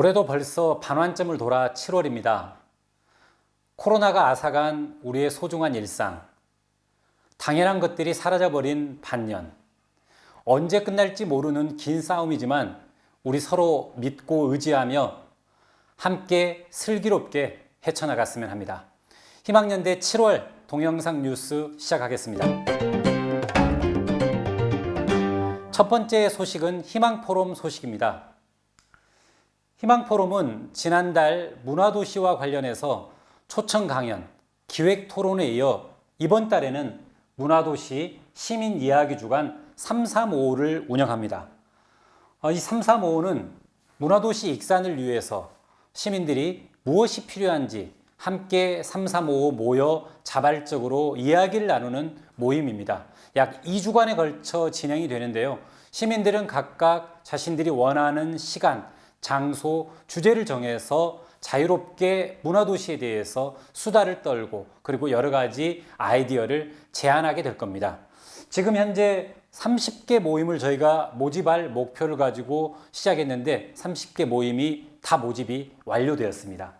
올해도 벌써 반환점을 돌아 7월입니다. 코로나가 앗아간 우리의 소중한 일상, 당연한 것들이 사라져버린 반년, 언제 끝날지 모르는 긴 싸움이지만 우리 서로 믿고 의지하며 함께 슬기롭게 헤쳐나갔으면 합니다. 희망연대 7월 동영상 뉴스 시작하겠습니다. 첫 번째 소식은 희망포럼 소식입니다. 희망포럼은 지난달 문화도시와 관련해서 초청 강연, 기획 토론에 이어 이번 달에는 문화도시 시민 이야기 주간 335를 운영합니다. 어, 이 335는 문화도시 익산을 위해서 시민들이 무엇이 필요한지 함께 335 모여 자발적으로 이야기를 나누는 모임입니다. 약 2주간에 걸쳐 진행이 되는데요. 시민들은 각각 자신들이 원하는 시간, 장소, 주제를 정해서 자유롭게 문화도시에 대해서 수다를 떨고 그리고 여러 가지 아이디어를 제안하게 될 겁니다. 지금 현재 30개 모임을 저희가 모집할 목표를 가지고 시작했는데 30개 모임이 다 모집이 완료되었습니다.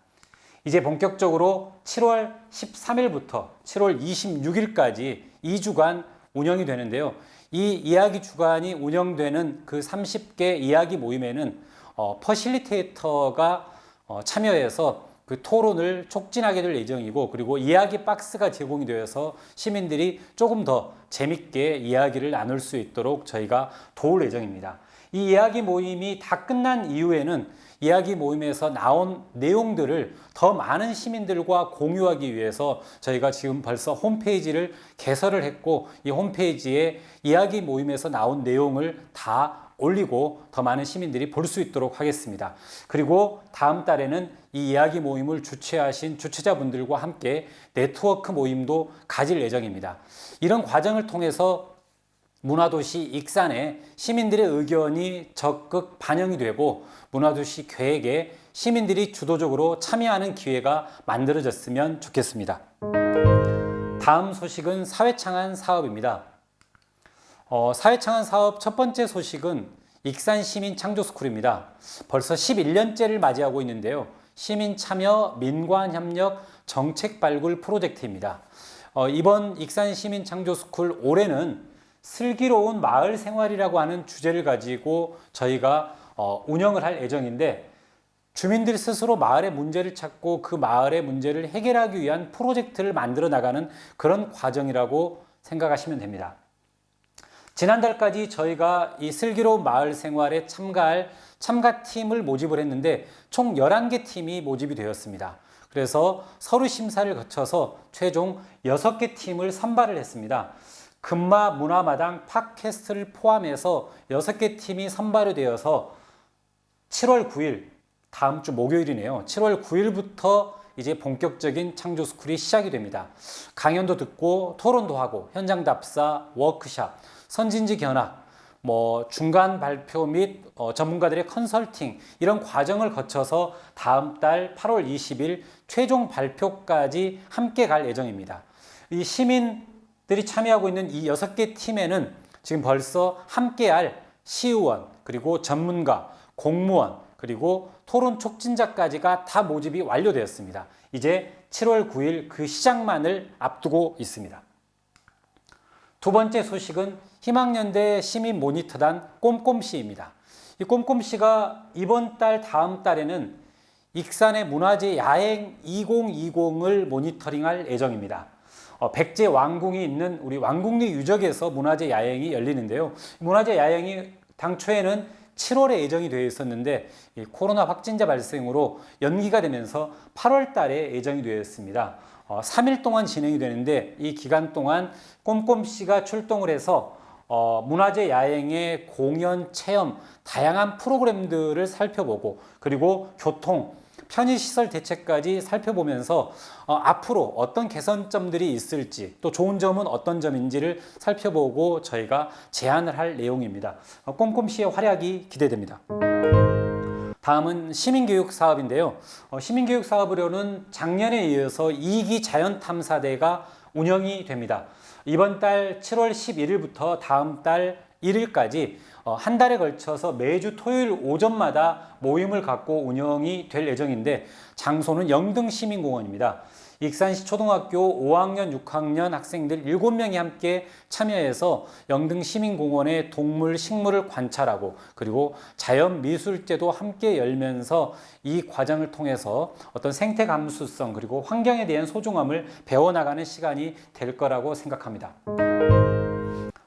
이제 본격적으로 7월 13일부터 7월 26일까지 2주간 운영이 되는데요. 이 이야기 주간이 운영되는 그 30개 이야기 모임에는 어, 퍼실리테이터가 어, 참여해서 그 토론을 촉진하게 될 예정이고 그리고 이야기 박스가 제공이 되어서 시민들이 조금 더 재밌게 이야기를 나눌 수 있도록 저희가 도울 예정입니다. 이 이야기 모임이 다 끝난 이후에는 이야기 모임에서 나온 내용들을 더 많은 시민들과 공유하기 위해서 저희가 지금 벌써 홈페이지를 개설을 했고 이 홈페이지에 이야기 모임에서 나온 내용을 다 올리고 더 많은 시민들이 볼 수 있도록 하겠습니다. 그리고 다음 달에는 이 이야기 모임을 주최하신 주최자분들과 함께 네트워크 모임도 가질 예정입니다. 이런 과정을 통해서 문화도시 익산에 시민들의 의견이 적극 반영이 되고 문화도시 계획에 시민들이 주도적으로 참여하는 기회가 만들어졌으면 좋겠습니다. 다음 소식은 사회창안 사업입니다. 어, 사회창안 사업 첫 번째 소식은 익산 시민 창조 스쿨입니다. 벌써 11년째를 맞이하고 있는데요. 시민 참여 민관 협력 정책 발굴 프로젝트입니다. 어, 이번 익산 시민 창조 스쿨 올해는 슬기로운 마을 생활이라고 하는 주제를 가지고 저희가 어, 운영을 할 예정인데 주민들 스스로 마을의 문제를 찾고 그 마을의 문제를 해결하기 위한 프로젝트를 만들어 나가는 그런 과정이라고 생각하시면 됩니다. 지난달까지 저희가 이 슬기로운 마을 생활에 참가할 참가팀을 모집을 했는데 총 11개 팀이 모집이 되었습니다. 그래서 서류 심사를 거쳐서 최종 6개 팀을 선발을 했습니다. 금마 문화마당 팟캐스트를 포함해서 6개 팀이 선발이 되어서 7월 9일 다음 주 목요일이네요. 7월 9일부터 이제 본격적인 창조 스쿨이 시작이 됩니다. 강연도 듣고 토론도 하고 현장 답사, 워크샵, 선진지 견학, 뭐 중간 발표 및 어, 전문가들의 컨설팅 이런 과정을 거쳐서 다음 달 8월 20일 최종 발표까지 함께 갈 예정입니다. 이 시민들이 참여하고 있는 이 여섯 개 팀에는 지금 벌써 함께할 시의원 그리고 전문가, 공무원 그리고 토론 촉진자까지가 다 모집이 완료되었습니다. 이제 7월 9일 그 시작만을 앞두고 있습니다. 두 번째 소식은 희망연대 시민 모니터단 꼼꼼시입니다. 이 꼼꼼시가 이번 달 다음 달에는 익산의 문화재 야행 2020을 모니터링할 예정입니다. 어, 백제 왕궁이 있는 우리 왕궁리 유적에서 문화재 야행이 열리는데요. 문화재 야행이 당초에는 7월에 예정이 되어 있었는데 코로나 확진자 발생으로 연기가 되면서 8월 달에 예정이 되었습니다. 어, 3일 동안 진행이 되는데 이 기간 동안 꼼꼼씨가 출동을 해서 어, 문화재 야행의 공연, 체험, 다양한 프로그램들을 살펴보고 그리고 교통, 편의시설 대책까지 살펴보면서 어, 앞으로 어떤 개선점들이 있을지 또 좋은 점은 어떤 점인지를 살펴보고 저희가 제안을 할 내용입니다. 어, 꼼꼼 씨의 활약이 기대됩니다. 다음은 시민교육 사업인데요. 어, 시민교육 사업으로는 작년에 이어서 2기 자연탐사대가 운영이 됩니다. 이번 달 7월 11일부터 다음 달 1일까지 어, 한 달에 걸쳐서 매주 토요일 오전마다 모임을 갖고 운영이 될 예정인데 장소는 영등 시민공원입니다. 익산시 초등학교 5학년, 6학년 학생들 7명이 함께 참여해서 영등 시민공원의 동물, 식물을 관찰하고 그리고 자연 미술제도 함께 열면서 이 과정을 통해서 어떤 생태 감수성 그리고 환경에 대한 소중함을 배워나가는 시간이 될 거라고 생각합니다.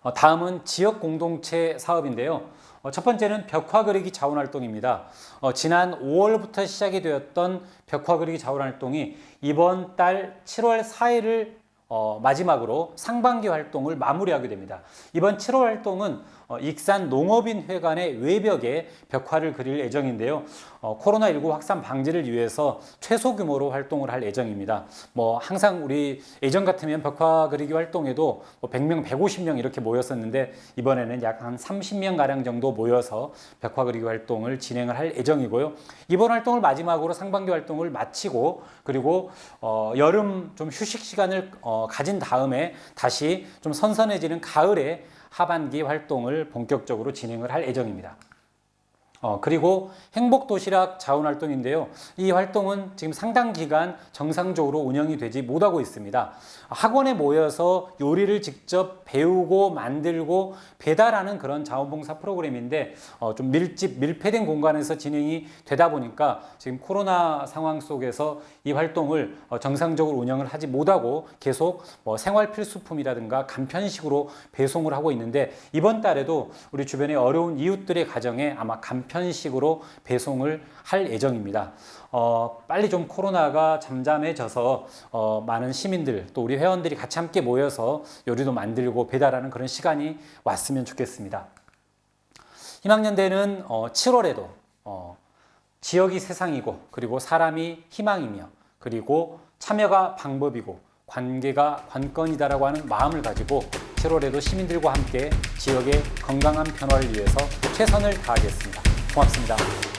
어, 다음은 지역 공동체 사업인데요. 어, 첫 번째는 벽화 그리기 자원 활동입니다. 어, 지난 5월부터 시작이 되었던 벽화 그리기 자원 활동이 이번 달 7월 4일을 어, 마지막으로 상반기 활동을 마무리하게 됩니다. 이번 7월 활동은 어, 익산 농업인 회관의 외벽에 벽화를 그릴 예정인데요. 어, 코로나19 확산 방지를 위해서 최소 규모로 활동을 할 예정입니다. 뭐 항상 우리 예전 같으면 벽화 그리기 활동에도 뭐 100명, 150명 이렇게 모였었는데 이번에는 약 한 30명 가량 정도 모여서 벽화 그리기 활동을 진행을 할 예정이고요. 이번 활동을 마지막으로 상반기 활동을 마치고 그리고 어, 여름 좀 휴식 시간을 어, 가진 다음에 다시 좀 선선해지는 가을에 하반기 활동을 본격적으로 진행을 할 예정입니다. 어, 그리고 행복 도시락 자원 활동인데요. 이 활동은 지금 상당 기간 정상적으로 운영이 되지 못하고 있습니다. 학원에 모여서 요리를 직접 배우고 만들고 배달하는 그런 자원봉사 프로그램인데 어, 좀 밀집, 밀폐된 공간에서 진행이 되다 보니까 지금 코로나 상황 속에서 이 활동을 어, 정상적으로 운영을 하지 못하고 계속 뭐 생활 필수품이라든가 간편식으로 배송을 하고 있는데 이번 달에도 우리 주변의 어려운 이웃들의 가정에 아마 간 편식으로 배송을 할 예정입니다. 어, 빨리 좀 코로나가 잠잠해져서 어, 많은 시민들 또 우리 회원들이 같이 함께 모여서 요리도 만들고 배달하는 그런 시간이 왔으면 좋겠습니다. 희망연대는 어, 7월에도 어, 지역이 세상이고 그리고 사람이 희망이며 그리고 참여가 방법이고 관계가 관건이다라고 하는 마음을 가지고 7월에도 시민들과 함께 지역의 건강한 변화를 위해서 최선을 다하겠습니다. 고맙습니다.